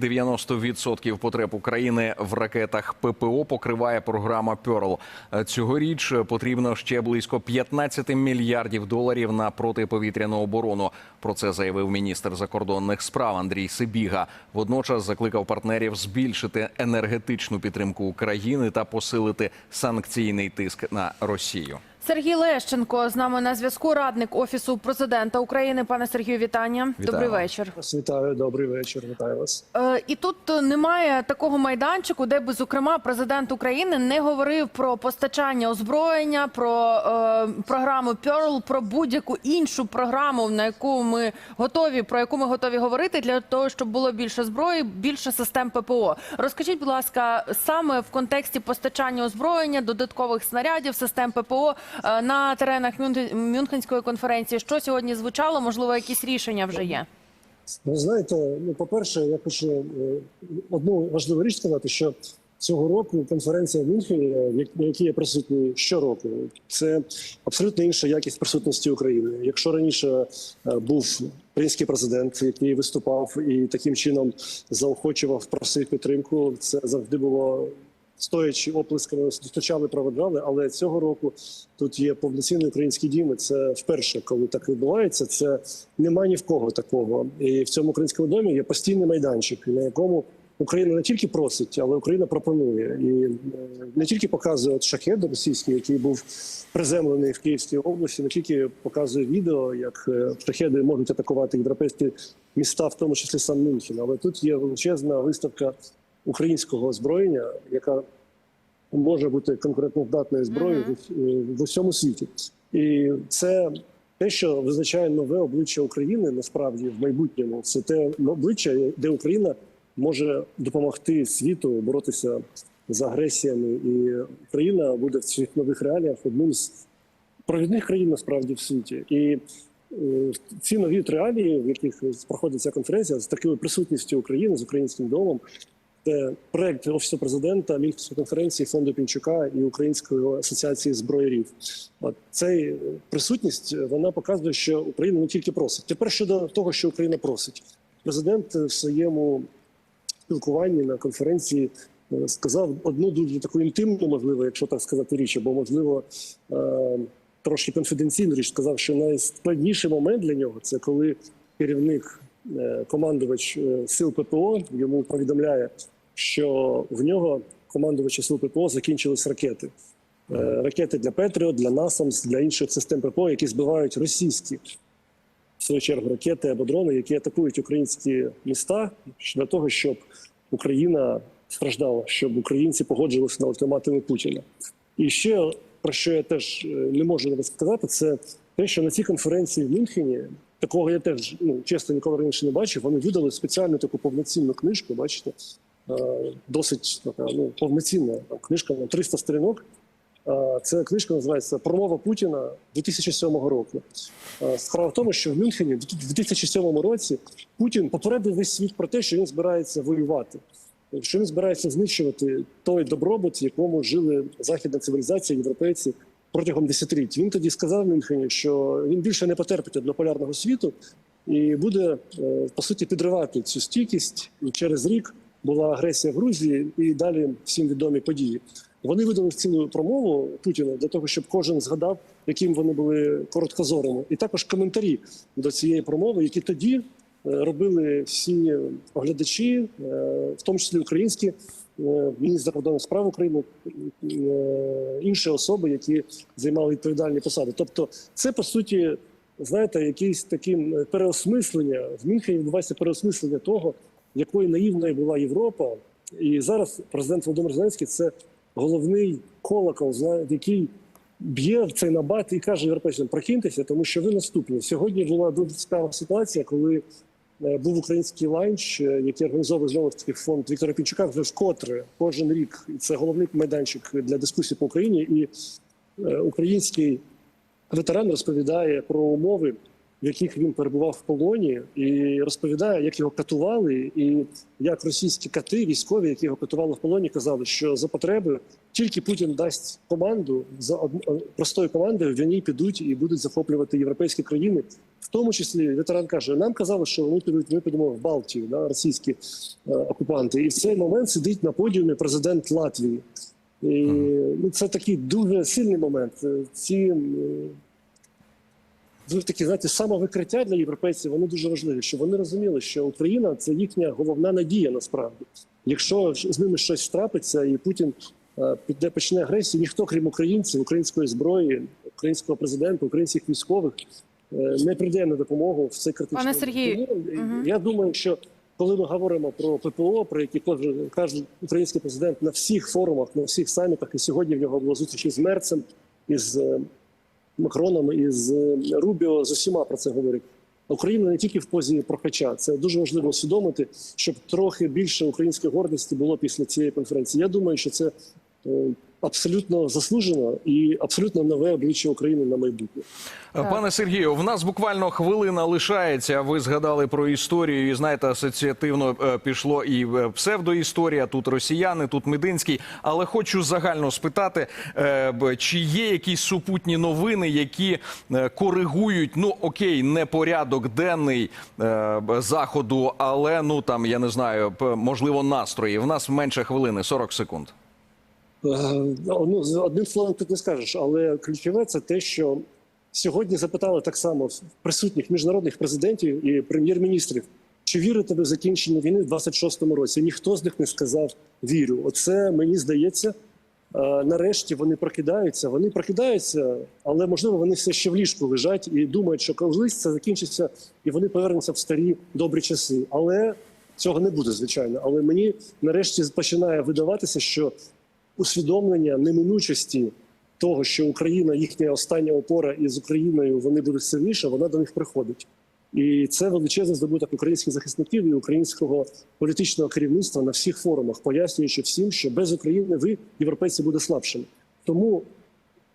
90% потреб України в ракетах ППО покриває програма Перл. Цьогоріч потрібно ще близько 15 мільярдів доларів на протиповітряну оборону. Про це заявив міністр закордонних справ Андрій Сибіга. Водночас закликав партнерів збільшити енергетичну підтримку України та посилити санкційний тиск на Росію. Сергій Лещенко з нами на зв'язку. Радник офісу президента України. Пане Сергію, вітання. Вітаю. Добрий вечір. Вас вітаю, добрий вечір. Вітаю вас. Е, і тут немає такого майданчику, де би зокрема президент України не говорив про постачання озброєння, про е, програму Pearl, про будь-яку іншу програму, на яку ми готові, про яку ми готові говорити для того, щоб було більше зброї, більше систем ППО. Розкажіть, будь ласка, саме в контексті постачання озброєння, додаткових снарядів, систем ППО на теренах Мюнхен- Мюнхенської конференції, що сьогодні звучало? Можливо, якісь рішення вже є. Ви знаєте, ну по-перше, я хочу е, одну важливу річ сказати, що цього року конференція в Мюнхені, е, на якій я присутній щороку, це абсолютно інша якість присутності України. Якщо раніше е, був український президент, який виступав і таким чином заохочував, просив підтримку, це завжди було. Стоячи оплесками зустрічали, проведжали, але цього року тут є повноцінний український дім. і Це вперше, коли так відбувається. Це немає ні в кого такого. І в цьому українському домі є постійний майданчик, на якому Україна не тільки просить, але Україна пропонує і е, не тільки показує от шахет російський, який був приземлений в Київській області, не тільки показує відео, як е, шахеди можуть атакувати європейські міста, в тому числі сам Мюнхен. Але тут є величезна виставка українського озброєння, яка може бути конкурентоздатною зброєю в, в усьому світі, і це те, що визначає нове обличчя України, насправді в майбутньому, це те обличчя, де Україна може допомогти світу боротися з агресіями, і Україна буде в цих нових реаліях одним з провідних країн насправді в світі. І е, ці нові реалії, в яких проходить ця конференція, з такою присутністю України з українським домом. Це проект офісу президента, Мюнхенської конференції фонду Пінчука і Української асоціації зброярів. От цей присутність вона показує, що Україна не тільки просить. Тепер щодо того, що Україна просить, президент в своєму спілкуванні на конференції е, сказав одну дуже таку інтимну, можливо, якщо так сказати, річ, або можливо е, трошки конфіденційну річ. Сказав, що найскладніший момент для нього це коли керівник, е, командувач е, сил ППО йому повідомляє, що в нього командувача сил ППО закінчились ракети. Е, Ракети для Петріот, для НАСАМС, для інших систем ППО, які збивають російські в свою чергу ракети або дрони, які атакують українські міста для того, щоб Україна страждала, щоб українці погоджувалися на ультиматуми Путіна. І ще про що я теж е, не можу не сказати, це те, що на цій конференції в Мюнхені такого я теж ну чесно ніколи раніше не бачив. Вони видали спеціальну таку повноцінну книжку. Бачите, досить така ну повноцінна книжка на 300 сторінок. Е, Ця книжка називається Промова Путіна 2007 року. Е, Справа в тому, що в Мюнхені в 2007 році Путін попередив весь світ про те, що він збирається воювати, що він збирається знищувати той добробут, якому жили західна цивілізація, європейці протягом десятиліть. Він тоді сказав Мюнхені, що він більше не потерпить однополярного світу і буде е, по суті підривати цю стійкість. І через рік була агресія Грузії, і далі всім відомі події. Вони видали цілу промову Путіна для того, щоб кожен згадав, яким вони були короткозорими, і також коментарі до цієї промови, які тоді е, робили всі оглядачі, е, в тому числі українські е, міністр закордонних справ України, інші особи, які займали відповідальні посади. Тобто, це по суті, знаєте, якийсь таким переосмислення в Мюнхені відбувається переосмислення того, якою наївною була Європа. І зараз президент Володимир Зеленський це головний колокол, зна- який б'є в цей набат і каже європейцям, прокиньтеся, тому що ви наступні. Сьогодні була дуже цікава ситуація, коли е, був український ланч, е, який організовує знову таки фонд Віктора Пінчука вже вкотре кожен рік. І це головний майданчик для дискусії по Україні. І е, український ветеран розповідає про умови, в яких він перебував в полоні, і розповідає, як його катували, і як російські кати, військові, які його катували в полоні, казали, що за потреби тільки Путін дасть команду за од- простою командою, вони підуть і будуть захоплювати європейські країни В тому числі ветеран каже: нам казали, що вони підуть, ми підемо в Балтію, да, російські е, окупанти. І в цей момент сидить на подіумі президент Латвії. І, ну, це такий дуже сильний момент. Е, Ці е, ви такі знаєте, самовикриття для європейців вони дуже важливі, щоб вони розуміли, що Україна це їхня головна надія насправді. Якщо з ними щось трапиться, і Путін е, піде почне агресію, ніхто, крім українців, української зброї, українського президента, українських військових е, не прийде на допомогу в цей критичний Пане. Сергію, е. Я думаю, що коли ми говоримо про ППО, про які кожен каже український президент на всіх форумах, на всіх самітах, і сьогодні в нього була зустріч із Мерцем, із е, Макроном, із з Рубіо, з усіма про це говорять. Україна не тільки в позі прохача, це дуже важливо усвідомити, щоб трохи більше української гордості було після цієї конференції. Я думаю, що це е, абсолютно заслужено і абсолютно нове обличчя України на майбутнє. Пане Сергію, в нас буквально хвилина лишається. Ви згадали про історію, і знаєте, асоціативно е, пішло і е, псевдоісторія. Тут росіяни, тут Мединський. Але хочу загально спитати, е, б- чи є якісь супутні новини, які е, коригують ну окей, не порядок денний е, заходу, але ну там я не знаю, можливо, настрої. В нас менше хвилини, 40 секунд. Е, Ну, одним словом тут не скажеш, але ключове це те, що сьогодні запитали так само присутніх міжнародних президентів і прем'єр-міністрів, чи вірите ви в закінчення війни в 26-му році? Ніхто з них не сказав вірю. Оце мені здається. е, Нарешті вони прокидаються. Вони прокидаються, але можливо вони все ще в ліжку лежать і думають, що колись це закінчиться, і вони повернуться в старі добрі часи. Але цього не буде, звичайно. Але мені нарешті починає видаватися, що усвідомлення неминучості того, що Україна їхня остання опора, і з Україною вони будуть сильніше, вона до них приходить. І це величезний здобуток українських захисників і українського політичного керівництва на всіх форумах, пояснюючи всім, що без України ви, європейці, буде слабшими. Тому,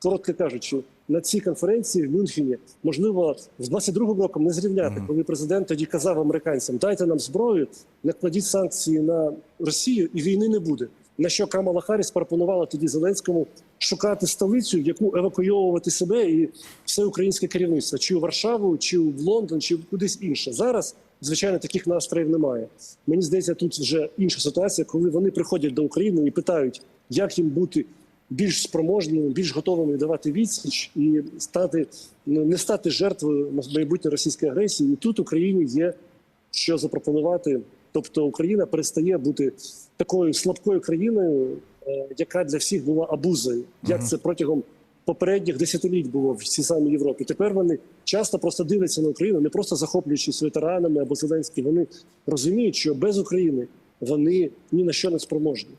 коротко кажучи, на цій конференції в Мюнхені можливо з 22-го роком не зрівняти, коли президент тоді казав американцям: дайте нам зброю, накладіть санкції на Росію, і війни не буде. На що Камала Харріс пропонувала тоді Зеленському шукати столицю, в яку евакуйовувати себе і все українське керівництво, чи у Варшаву, чи в Лондон, чи кудись інше. Зараз, звичайно, таких настроїв немає. Мені здається, тут вже інша ситуація, коли вони приходять до України і питають, як їм бути більш спроможними, більш готовими давати відсіч і стати ну, не стати жертвою майбутньої російської агресії. І тут Україні є що запропонувати. Тобто Україна перестає бути такою слабкою країною, е, яка для всіх була абузою. Як це протягом попередніх десятиліть було в цій самій Європі. Тепер вони часто просто дивляться на Україну, не просто захоплюючись ветеранами або Зеленські. Вони розуміють, що без України вони ні на що не спроможні.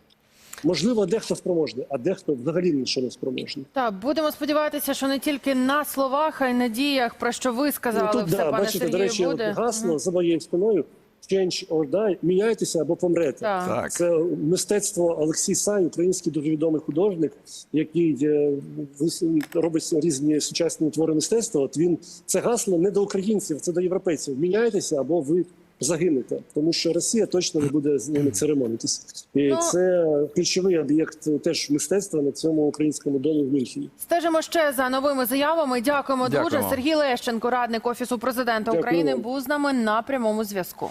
Можливо, дехто спроможний, а дехто взагалі ні на що не спроможний. Так, будемо сподіватися, що не тільки на словах, а й на діях, про що ви сказали, Ну, тут, все, да, пане бачите, Сергію, до речі, буде. гасло за моєю спиною «Change or die» – міняйтеся або помрете. Так. Це мистецтво Олексій Сай, український дуже відомий художник, який е, робить різні сучасні твори мистецтва. От він це гасло не до українців, це до європейців. Міняйтеся або ви загинете, тому що Росія точно не буде з ними церемонитись. І Ну, це ключовий об'єкт теж мистецтва на цьому українському домі в Мюнхені. Стежимо ще за новими заявами. Дякуємо, Дякуємо. дуже. Сергій Лещенко, радник офісу президента Дякую України, був з нами на прямому зв'язку.